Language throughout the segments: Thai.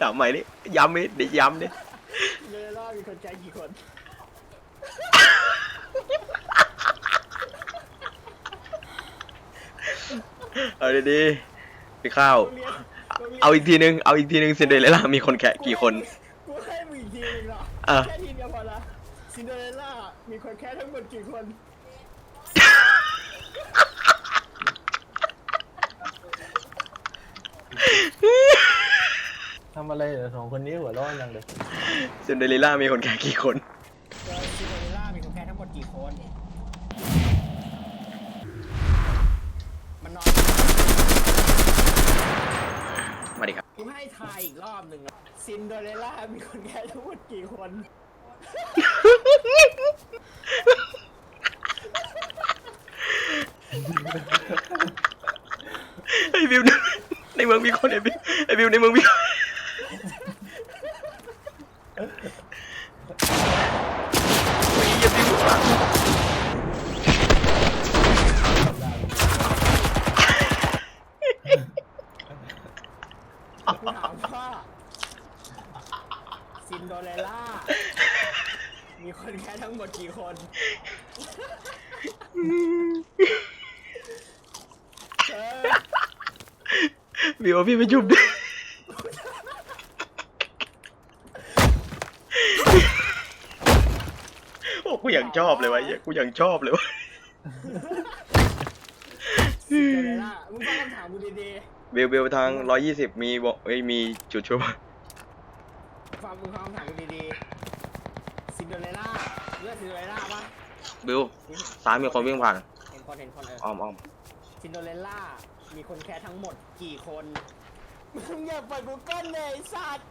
ถามใหม่ดิย้ำดิเดี๋ยวย้ำดิเรือรอดมีคนใจกี่คนเอาดีๆพี่ข้าวโรงเรียนโรงรียนเอาอีกทีนึง เอาอีกทีนึงซินเดอเรลล่ามีคนแค่กี่คน กูให้มึงอีกทีหนึงเหรออะ แค่ทีเดียวพอละซินเดอเรลล่ามีคนแค่ทั้งหมดกี่คนำอะไรเหรอสองคนนี้หัวร้อนยังเลยซินเดอเรลล่ามีคนแค่กี่คนโดยซินเดอเรลล่ามีคนแค่ทั้งหมดกี่คน มันนอนมาดิครับ กูให้ทายอีกรอบหนึ่งอะซินเดอเรลล่ามีคนแค่ทั้งหมดกี่คน ไอ้บิวในเมืองมีคนไอ้บิวไอ้บิวในเมืองมีคนโอ้ยอย่าบิว กูถามว่า ซินโดเรลล่า มีคนแค่ทั้งหมดกี่คนเออบิวเอาพี่ไปจุบดิโอ้กูอย่างชอบเลยวะเหี้ยกูอย่างชอบเลยวะซินโดเรลล่า มึงฟังคำถามกูดีบิวบิวทางร้อยยี่สิบมีบอกเอ้ยมีจุดช่วยปะๆ ฟังมึงฟังคำถามกูดีๆซินโดเรลล่าเลือกซินโดเรลล่าปะบิวซ้ายมีคนวิ่งผ่านเห็นคนเห็นคนเอออ้อมอ้อมซินโดเรลล่ามีคนแค่ทั้งหมดกี่คนมึงอย่าเปิดกูเกิลเลยไอ้สัตว์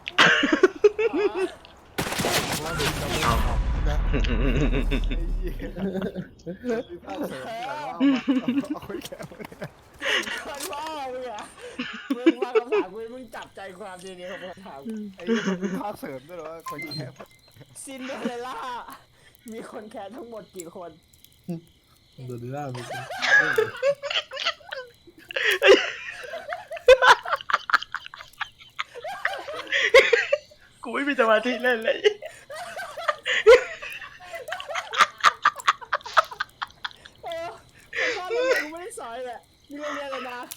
อ๋อว่าดูจะไม่ออกนะไอ้เหี้ยมีภาพเสริมแต่ว่าเอามาเอาไว้แก้วเนี่ย คนว่ามึงอะมึงฟังคำถามกู มึงจับใจความดีๆของคำถามไอ้เหี้ยมันมีภาพเสริมด้วยเหรอว่าคนแก้วซินเดอเรลล่า มีคนแค่ทั้งหมดกี่คนดูดีน่ามีคนกูไม่มีสมาธิเล่นเลยเออผมว่าโรงเรียนกูไม่ได้สอนแหละมีโรงเรียนเลยนะโอ้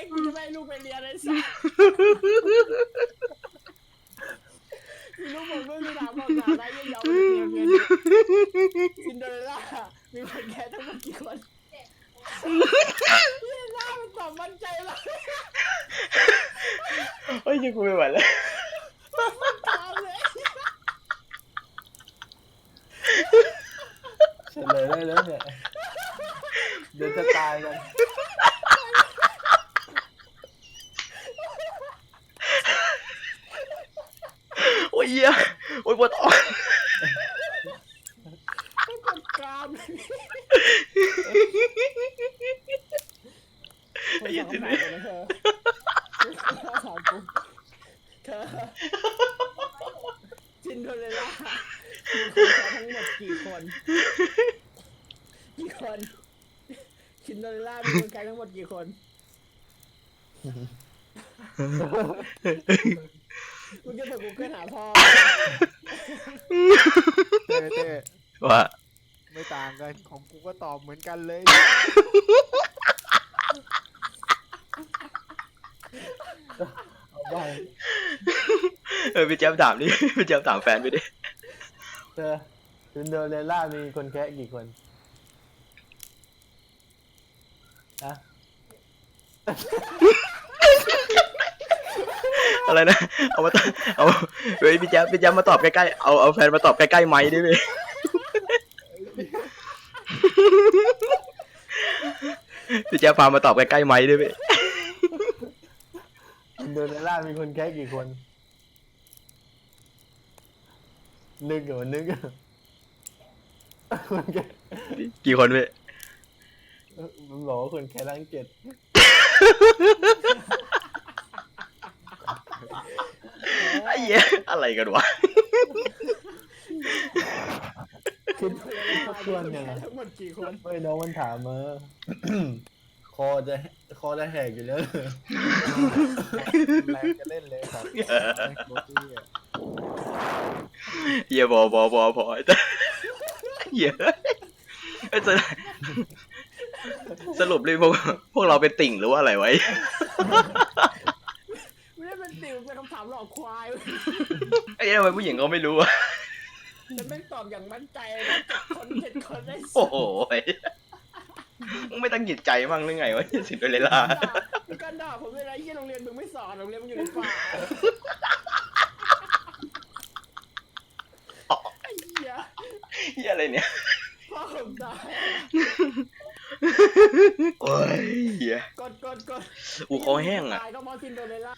ยกูจะไม่ให้ลูกไปเรียนเลยสัสมีลูกผมลูกมีหลานบอกหลานอะได้ยังยาวไปเรียนเรียนซินเดอเรลล่ามีคนแค่ทั้งหมดกี่คนซินเดอเรลล่ามันตอบมั่นใจเลยเฮ้ยยังกูไม่ไหวแล้วตามเลยเฉลยได้แล้วเนี่ยเดี๋ยวจะตายกัน ยเหี้ยโอ้ยปวดท้องไม่กดกรามเลยคนถามคำถามเลยนะเธอถามกูเธอซินเดอเรลล่ามีคนแค่ทั้งหมดกี่คนกี่คนซินเดอเรลล่ามีคนแค่ทั้งหมดกี่คน มึงจะถูกกูเกิลหาพ่อเต้เต้ว่าไม่ต่างกันของกูก็ตอบเหมือนกันเลย เอาไปเออพี่แจ๊บถามดิพี่แจ๊บถามแฟนไปดิเธอซินเดอเรลล่ามีคนแค่กี่คนอะ อะไรนะ เอามาตอบเอาเฮ้ยพี่แจ๊บพี่แจ๊บมาตอบใกล้ๆ เอาเอาแฟนมาตอบใกล้ๆไม้ดิพี่พี่แจ๊บพามาตอบใกล้ๆไม้ดิพี่ซินเดอเรลล่ามีคนแค่กี่คน นึกเหรอนึกเหรอคนแค่กี่คนพี่มึงบอกว่าคนแค่ทั้งเจ็ด ไอ้เหี้ยอะไร กันวะคิดทบทวนไงทั้งหมดกี่คนไม่น้องมันถามมาคอจะคออแล้วแหกอยู่แล้วแรงจะเล่นเลยครับเยบอบอบอบอแต่เหี้ยไอ้ยสรุปสรุปเลยพวกพวกเราเป็นติ่งหรือว่าอะไรไว้ ติวเป็นคำถามหลอกควายเว้ยไอ้เหี้ยทำไมผู้หญิงเขาไม่รู้อะแต่แม่งตอบอย่างมั่นใจนะเจ็ดคนเจ็ดคนได้โอ้โหมึงไม่ตั้งจิตใจบ้างหรือไงวะสินโดเรลล่ามึงก็ด่าผมเลยนะยี่โรงเรียนมึงไม่สอนโรงเรียนมึงอยู่ในป่าไอ้เหี้ยเหี้ยอะไรเนี่ยพ่อผมตาย โอ้ยเหี้ย กดกดกดอูคอแห้งอะตายก็มอซินโดเรลล่า